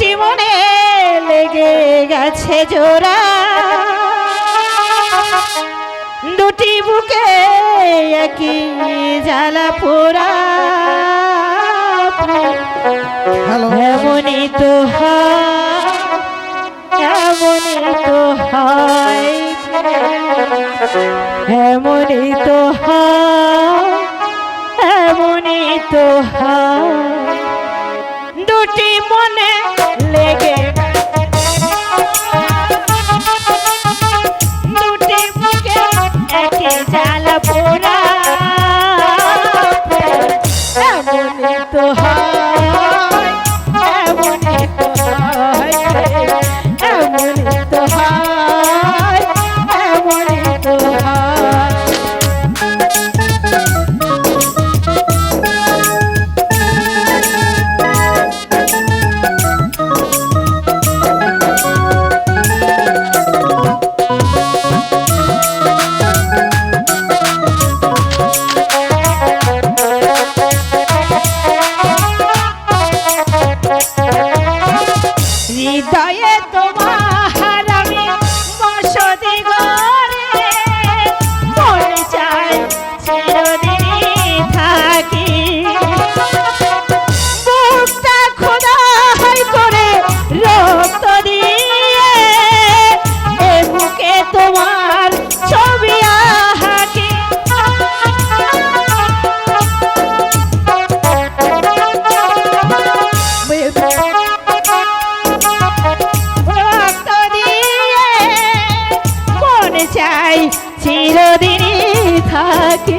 দুটি মনে লেগে গেছে জোড়া। দুটি বুকে একই জ্বালা পোড়া। এমনই তো এমনই তো হয়। এমনই তো হয়। চাই চিরদিনই থাকে।